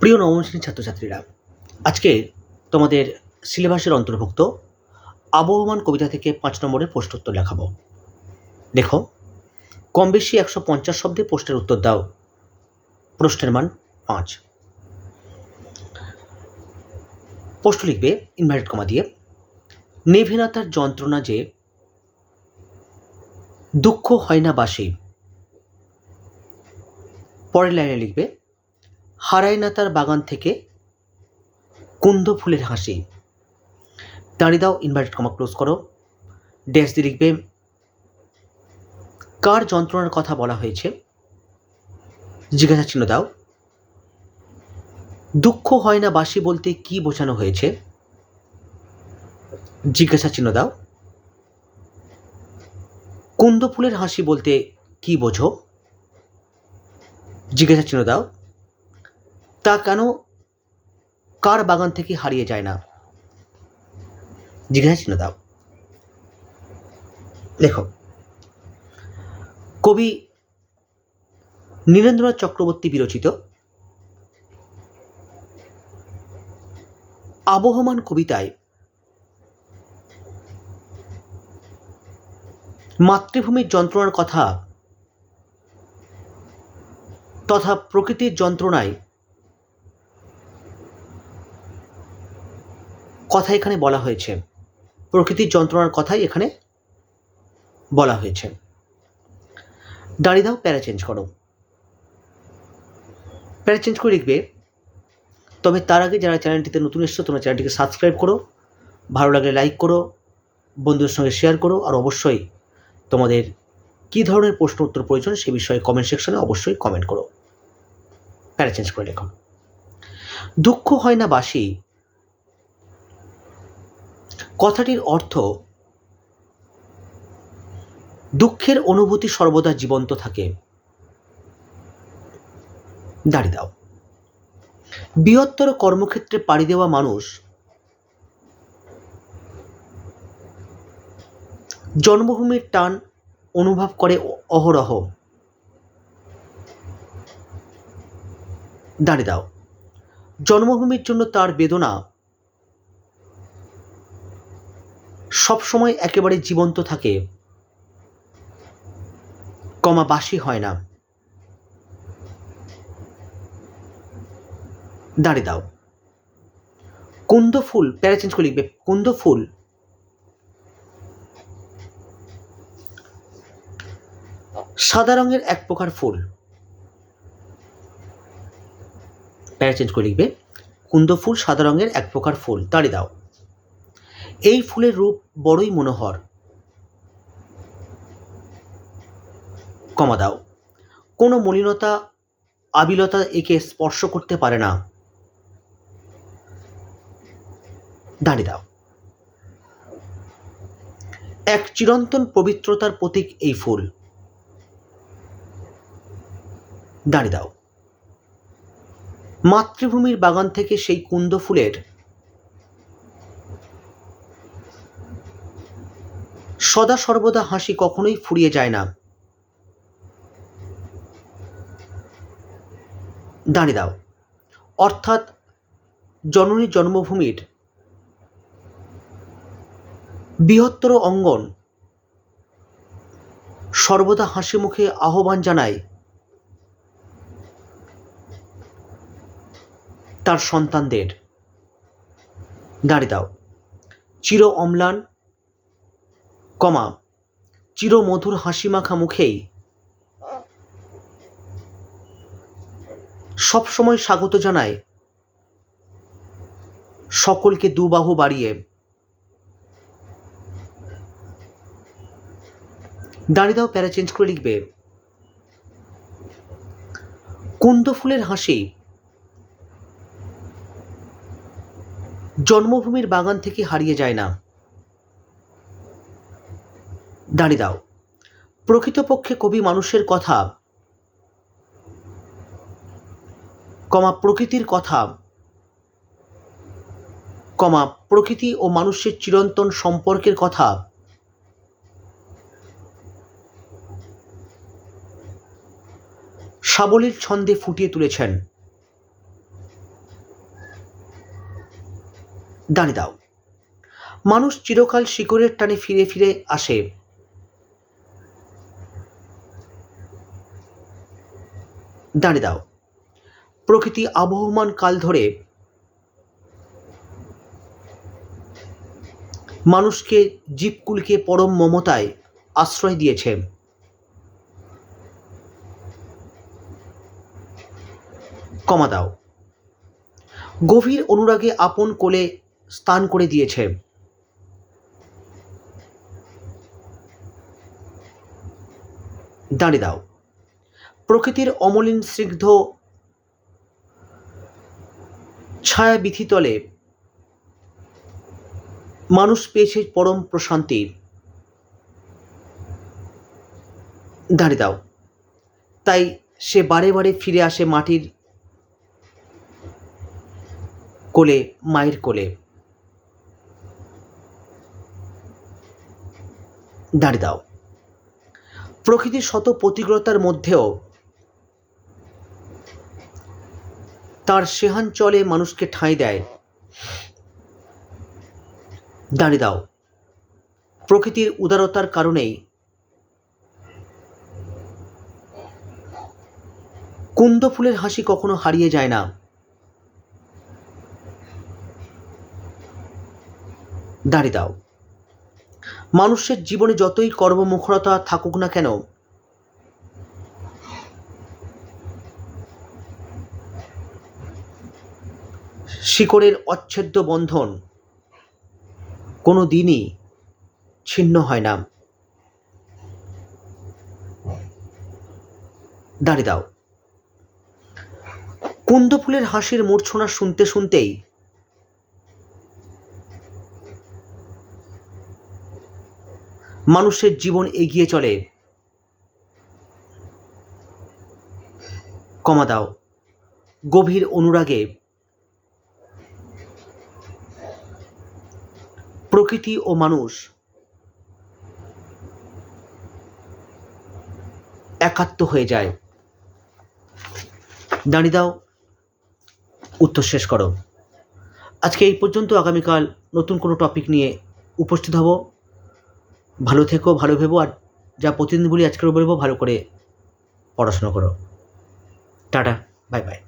প্রিয় নবম শ্রেণির ছাত্রছাত্রীরা, আজকে তোমাদের সিলেবাসের অন্তর্ভুক্ত আবহমান কবিতা থেকে পাঁচ নম্বরের প্রশ্নোত্তর লেখাবো দেখো, কম বেশি একশো পঞ্চাশ শব্দে প্রশ্নের উত্তর দাও। প্রশ্নের মান পাঁচ। প্রশ্ন লিখবে ইনভার্টেড কমা দিয়ে, নেভে না তার যন্ত্রণা যে, দুঃখ হয় না বাসি। পরের লাইনে লিখবে হারায় না তার বাগান থেকে কুন্দ ফুলের হাসি। দাঁড়িয়ে দাও ইনভার্টেড কমা ক্লোজ করো। ড্যাশ দিয়ে লিখবে, কার যন্ত্রণার কথা বলা হয়েছে? জিজ্ঞাসা চিহ্ন দাও। দুঃখ হয় না বাসি বলতে কি বোঝানো হয়েছে? জিজ্ঞাসা চিহ্ন দাও। কুন্দ ফুলের হাসি বলতে কি বোঝো? জিজ্ঞাসা চিহ্ন দাও। তা কেন কার বাগান থেকে হারিয়ে যায় না? জিজ্ঞাসা চিহ্ন দাও লেখো কবি নীরেন্দ্রনাথ চক্রবর্তী বিরচিত আবহমান কবিতায় মাতৃভূমির যন্ত্রণার কথা তথা প্রকৃতির যন্ত্রণায় কথা এখানে বলা হয়েছে। প্রকৃতির যন্ত্রণার কথাই এখানে বলা হয়েছে। দাঁড়িয়ে দাও, প্যারা চেঞ্জ করো। প্যারা চেঞ্জ করে লিখবে, তবে তার আগে যারা চ্যানেলটিতে নতুন এসছো, তোমরা চ্যানেলটিকে সাবস্ক্রাইব করো, ভালো লাগলে লাইক করো, বন্ধুদের সঙ্গে শেয়ার করো, আর অবশ্যই তোমাদের কী ধরনের প্রশ্ন উত্তর প্রয়োজন সে বিষয়ে কমেন্ট সেকশনে অবশ্যই কমেন্ট করো। প্যারা চেঞ্জ করে লেখো। দুঃখ হয় না বাসি কথাটির অর্থ, দুঃখের অনুভূতি সর্বদা জীবন্ত থাকে। দাঁড়িয়ে দাও। বৃহত্তর কর্মক্ষেত্রে পাড়ি দেওয়া মানুষ জন্মভূমির টান অনুভব করে অহরহ। দাঁড়িয়ে দাও। জন্মভূমির জন্য তার বেদনা সবসময় একেবারে জীবন্ত থাকে। কমা বাসি হয় না। দাঁড়িয়ে দাও। কুন্দ ফুল, প্যারা চেঞ্জ করে লিখবে, কুন্দ ফুল। সাদা রঙের এক প্রকার ফুল। প্যারা চেঞ্জ করে লিখবে, কুন্দ ফুল, সাদা রঙের এক প্রকার ফুল। দাঁড়িয়ে দাও। এই ফুলের রূপ বড়ই মনোহর। কমা দাও। কোনো মলিনতা, আবিলতা একে স্পর্শ করতে পারে না। দাঁড়িয়ে দাও। এক চিরন্তন পবিত্রতার প্রতীক এই ফুল। দাঁড়িয়ে দাও। মাতৃভূমির বাগান থেকে সেই কুন্দ ফুলের সদা সর্বদা হাসি কখনোই ফুরিয়ে যায় না। দাঁড়িয়ে দাও। অর্থাৎ জননী জন্মভূমির বৃহত্তর অঙ্গন সর্বদা হাসি মুখে আহ্বান জানায় তার সন্তানদের। দাঁড়িয়ে দাও। চির অম্লান কমা হাসি মাখা মুখেই। সবসময় স্বাগত জানায় সকলকে দুবাহু বাড়িয়ে। দাঁড়িয়ে দাও প্যারা চেঞ্জ করে লিখবে। কুন্দ ফুলের হাসি। জন্মভূমির বাগান থেকে হারিয়ে যায় না। দাঁড়িয়ে দাও। প্রকৃতপক্ষে কবি মানুষের কথা, কমা প্রকৃতির কথা, কমা প্রকৃতি ও মানুষের চিরন্তন সম্পর্কের কথা, সাবলীল ছন্দে ফুটিয়ে তুলেছেন। দাঁড়িয়ে দাও। মানুষ চিরকাল শিকড়ের টানে ফিরে ফিরে আসে। দাঁড়িয়ে দাও। প্রকৃতি আবহমান কাল ধরে মানুষকে, জীবকুলকে পরম মমতায় আশ্রয় দিয়েছে। কমা দাও। গভীর অনুরাগে আপন কোলে স্থান করে দিয়েছে। দাঁড়িয়ে দাও। প্রকৃতির অমলিন স্নিগ্ধ ছায়া বিথিতলে মানুষ পেয়েছে পরম প্রশান্তি। দাঁড়িয়ে দাও। তাই সে বারে বারে ফিরে আসে মাটির কোলে, মায়ের কোলে। দাঁড়িয়ে দাও। প্রকৃতির শত প্রতিকূলতার মধ্যেও তার সেহাঞ্চলে মানুষকে ঠাঁই দেয়। দাঁড়িয়ে দাও। প্রকৃতির উদারতার কারণেই কুন্দ ফুলের হাসি কখনো হারিয়ে যায় না। দাঁড়িয়ে দাও। মানুষের জীবনে যতই কর্মমুখরতা থাকুক না কেন শিকড়ের অচ্ছেদ্য বন্ধন কোনো দিনই ছিন্ন হয় না। দাঁড়িয়ে দাও। কুন্দ ফুলের হাসির মূর্ছনা শুনতে শুনতেই মানুষের জীবন এগিয়ে চলে। কমা দাও। গভীর অনুরাগে প্রকৃতি ও মানুষ একাত্ম হয়ে যায়। দাঁড়িয়ে দাও, উত্তর শেষ করো। আজকে এই পর্যন্ত আগামীকাল নতুন কোনো টপিক নিয়ে উপস্থিত হব। ভালো থেকো, ভালো ভেবো, আর যা প্রতিদিন বলি আজকেও বলব ভালো করে পড়াশোনা করো। Tata bye bye